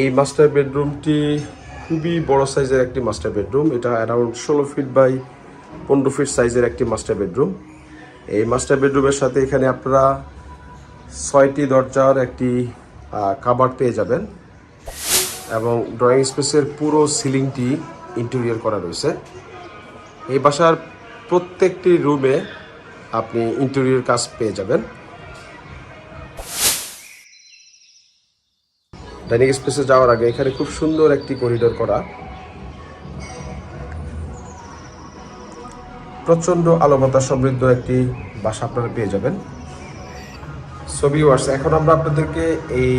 এই মাস্টার বেডরুমটি খুবই বড় সাইজের একটি মাস্টার বেডরুম এটা অ্যারাউন্ড ষোলো ফিট বাই পনেরো ফিট সাইজের একটি মাস্টার বেডরুম এই মাস্টার বেডরুমের সাথে এখানে আপনারা ছয়টি দরজার একটি কাবার পেয়ে যাবেন এবং ড্রয়িং স্পেসের পুরো সিলিংটি ইন্টেরিয়র করা রয়েছে। এই বাসার প্রত্যেকটি রুমে আপনি ইন্টেরিয়র কাজ পেয়ে যাবেন। ডাইনিং স্পেসে যাওয়ার আগে এখানে খুব সুন্দর একটি করিডোর করা। প্রচণ্ড আলো বাতাস সমৃদ্ধ একটি বাসা আপনারা পেয়ে যাবেন। ছবি ওয়ার্স এখন আমরা আপনাদেরকে এই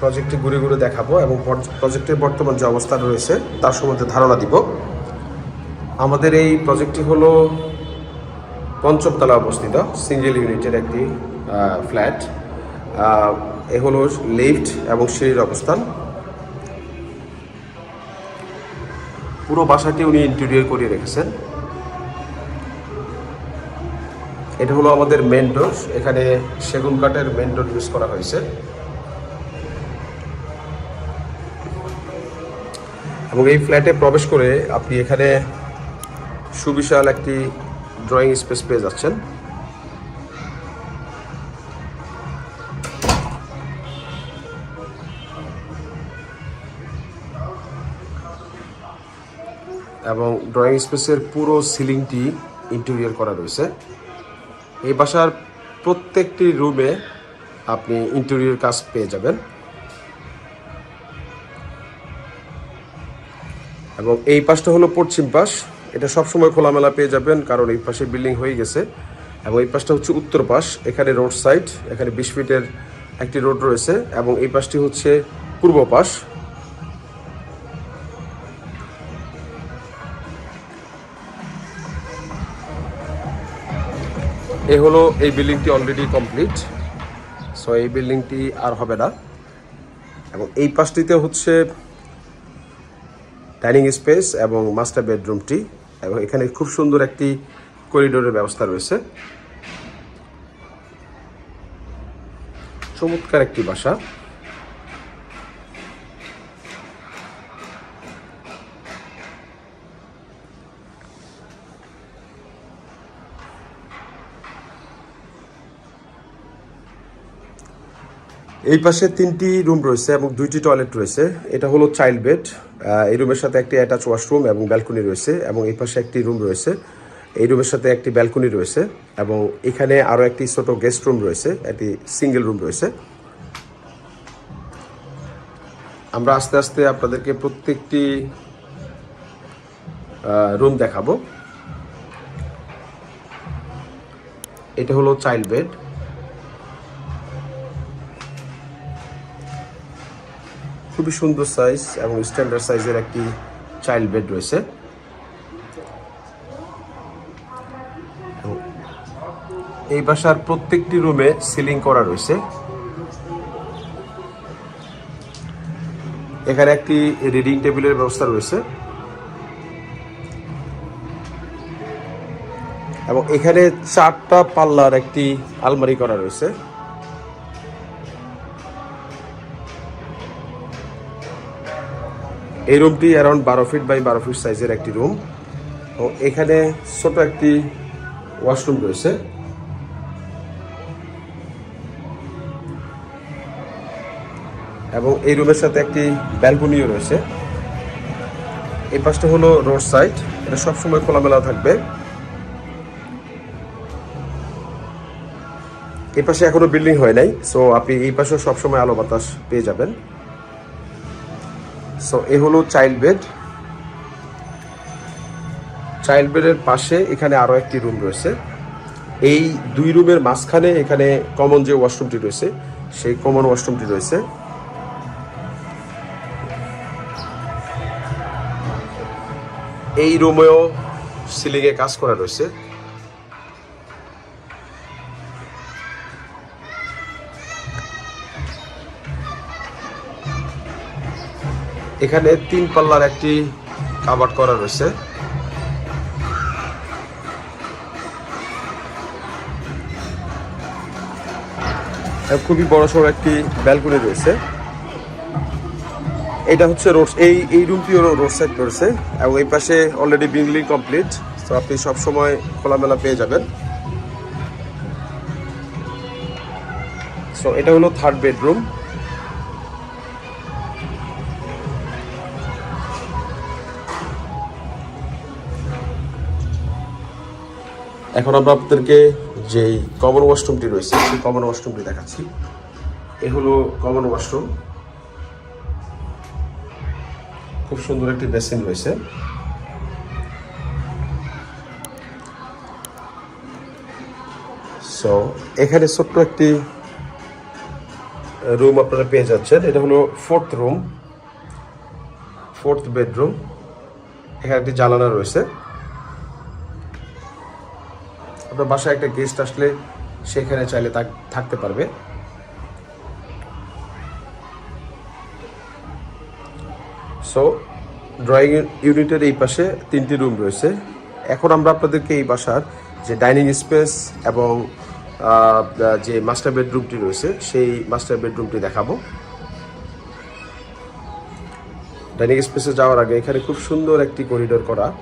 প্রজেক্টটি ঘুরে ঘুরে দেখাবো এবং প্রজেক্টের বর্তমান যে অবস্থান রয়েছে, তার সম্বন্ধে ধারণা দিব। আমাদের এই প্রজেক্টটি হলো পঞ্চমতলা অবস্থিত সিঙ্গেল ইউনিটের একটি ফ্ল্যাট এ হলো লিফট এবং সিঁড়ির অবস্থান। পুরো বাসাটি উনি ইন্টেরিয়র করে রেখেছেন। এটা হলো আমাদের মেন ডোর এখানে সেগুন কাঠের মেন ডোর ইউজ করা হয়েছে। এবং এই ফ্ল্যাটে প্রবেশ করে আপনি এখানে সুবিশাল একটি ড্রয়িং স্পেস পেয়ে যাচ্ছেন। এবং ড্রয়িং স্পেসের পুরো সিলিংটি ইন্টেরিয়র করা রয়েছে। এই বাসার প্রত্যেকটি রুমে আপনি ইন্টেরিয়র কাজ পেয়ে যাবেন। এবং এই পাশটা হলো পশ্চিম পাশ। এটা সবসময় খোলামেলা পেয়ে যাবেন, কারণ এই পাশে বিল্ডিং হয়ে গেছে। এবং এই পাশটা হচ্ছে উত্তর পাশ, এখানে রোড সাইড এখানে বিশ ফিটের একটি রোড রয়েছে। এবং এই পাশটি হচ্ছে পূর্ব পাশ। এ হলো এই বিল্ডিংটি অলরেডি কমপ্লিট সো এই বিল্ডিংটি আর হবে না। এবং এই পাশটিতে হচ্ছে ডাইনিং স্পেস এবং মাস্টার বেডরুমটি। এবং এখানে খুব সুন্দর একটি করিডোরের ব্যবস্থা রয়েছে। চমৎকার একটি বাসা। এই পাশে তিনটি রুম রয়েছে এবং দুইটি টয়লেট রয়েছে। এটা হলো চাইল্ড বেড এই রুমের সাথে একটি অ্যাটাচ ওয়াশরুম এবং ব্যালকনি রয়েছে এবং এই পাশে একটি রুম রয়েছে। এই রুমের সাথে একটি ব্যালকনি রয়েছে এবং এখানে আরও একটি ছোট গেস্ট রুম রয়েছে, একটি সিঙ্গেল রুম রয়েছে। আমরা আস্তে আস্তে আপনাদেরকে প্রত্যেকটি রুম দেখাবো। এটা হলো চাইল্ড বেড খুবই সুন্দর সাইজ এবং স্ট্যান্ডার্ড সাইজের একটি চাইল্ড বেড রয়েছে। এই বাসার প্রত্যেকটি রুমে সিলিং করা রয়েছে। এখানে একটি রিডিং টেবিলের ব্যবস্থা রয়েছে। এবং এখানে চারটা পাল্লার একটি আলমারি করা রয়েছে। এই রুমটি অ্যারাউন্ড বারো ফিট বাই বারো ফিট সাইজের একটি রুম ও এখানে ছোট একটি ওয়াশরুম রয়েছে। এবং এই রুমের সাথে একটি ব্যালকনিও রয়েছে। এই পাশটা হলো রোড সাইড এটা সবসময় খোলামেলা থাকবে। এই পাশে এখনও বিল্ডিং হয় নাই সো আপনি এই পাশেও সবসময় আলো বাতাস পেয়ে যাবেন। সো এ হলো চাইল্ড বেড চাইল্ড বেডের পাশে এখানে আরও একটি রুম রয়েছে। এই দুই রুমের মাঝখানে এখানে কমন যে ওয়াশরুমটি রয়েছে, সেই কমন ওয়াশরুমটি রয়েছে। এই রুমেও সিলিংয়ে কাজ করা রয়েছে। এখানে তিন পাল্লার একটি কাবার্ড করা রয়েছে। খুবই বড় সড়ো একটি ব্যালকনি রয়েছে। এটা হচ্ছে রোড এই এই রুমটিও রোড সাইড রয়েছে এবং এই পাশে অলরেডি বিল্ডিং কমপ্লিট তো আপনি সব সময় খোলামেলা পেয়ে যাবেন। সো এটা হলো থার্ড বেডরুম এখন আমরা আপনাদেরকে যেই কমন ওয়াশরুমটি রয়েছে, সেই কমন ওয়াশরুমটি দেখাচ্ছি। এ হলো কমন ওয়াশরুম খুব সুন্দর একটি বেসিন রয়েছে। সো এখানে ছোট্ট একটি রুম আপনারা পেয়ে যাচ্ছেন। এটা হলো ফোর্থ রুম ফোর্থ বেডরুম এখানে একটি জানালা রয়েছে। আপনার বাসায় একটা গেস্ট আসলে সেখানে চাইলে থাক- থাকতে পারবে। সো ড্রয়িং ইউনিটের এই পাশে তিনটি রুম রয়েছে। এখন আমরা আপনাদেরকে এই বাসার যে ডাইনিং স্পেস এবং যে মাস্টার বেডরুমটি রয়েছে, সেই মাস্টার বেডরুমটি দেখাবো। ডাইনিং স্পেসে যাওয়ার আগে এখানে খুব সুন্দর একটি করিডোর করা।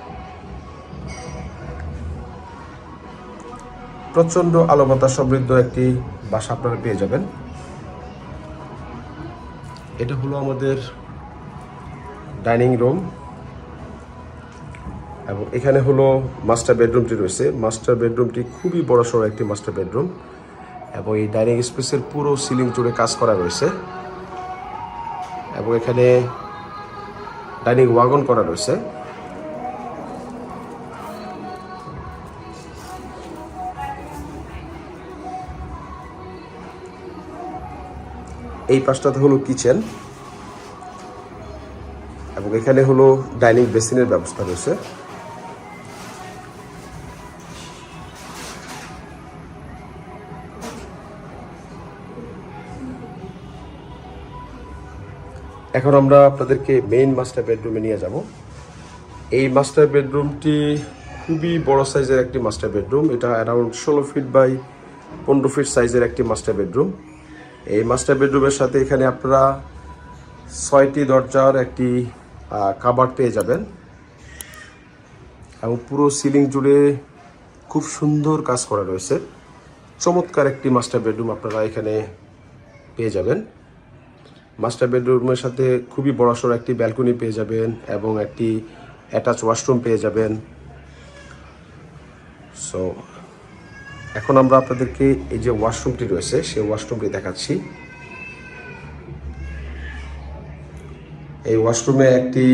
প্রচণ্ড আলো সমৃদ্ধ একটি বাসা আপনারা পেয়ে যাবেন। এটা হলো আমাদের ডাইনিং রুম এবং এখানে হলো মাস্টার বেডরুমটি রয়েছে। মাস্টার বেডরুমটি খুবই বড় সড়ো একটি মাস্টার বেডরুম এবং এই ডাইনিং স্পেসের পুরো সিলিং জুড়ে কাজ করা রয়েছে এবং এখানে ডাইনিং ওয়াগন করা রয়েছে। এই পাশটাতে হলো কিচেন এবং এখানে হলো ডাইনিং বেসিনের ব্যবস্থা রয়েছে। এখন আমরা আপনাদেরকে মেইন মাস্টার বেডরুমে নিয়ে যাব। এই মাস্টার বেডরুমটি খুবই বড় সাইজের একটি মাস্টার বেডরুম এটা অ্যারাউন্ড ষোলো ফিট বাই পনেরো ফিট সাইজের একটি মাস্টার বেডরুম এই মাস্টার বেডরুমের সাথে এখানে আপনারা ছয়টি দরজার একটি কাবার পেয়ে যাবেন। এবং পুরো সিলিং জুড়ে খুব সুন্দর কাজ করা রয়েছে। চমৎকার একটি মাস্টার বেডরুম আপনারা এখানে পেয়ে যাবেন। মাস্টার বেডরুমের সাথে খুবই বড়সড় একটি ব্যালকনি পেয়ে যাবেন এবং একটি অ্যাটাচ ওয়াশরুম পেয়ে যাবেন। সো এখন আমরা আপনাদেরকে এই যে ওয়াশরুমটি রয়েছে, সেই ওয়াশরুমটি দেখাচ্ছি। এই ওয়াশরুমে একটি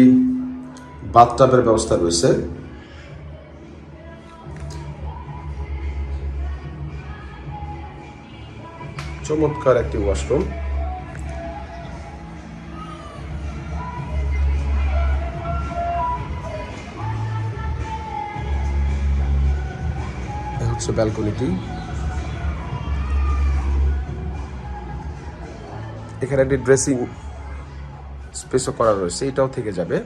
বাথটাবের ব্যবস্থা রয়েছে। চমৎকার একটি ওয়াশরুম। হচ্ছে ব্যালকনিটি এখানে একটি ড্রেসিং স্পেসও করা রয়েছে এটাও থেকে যাবে।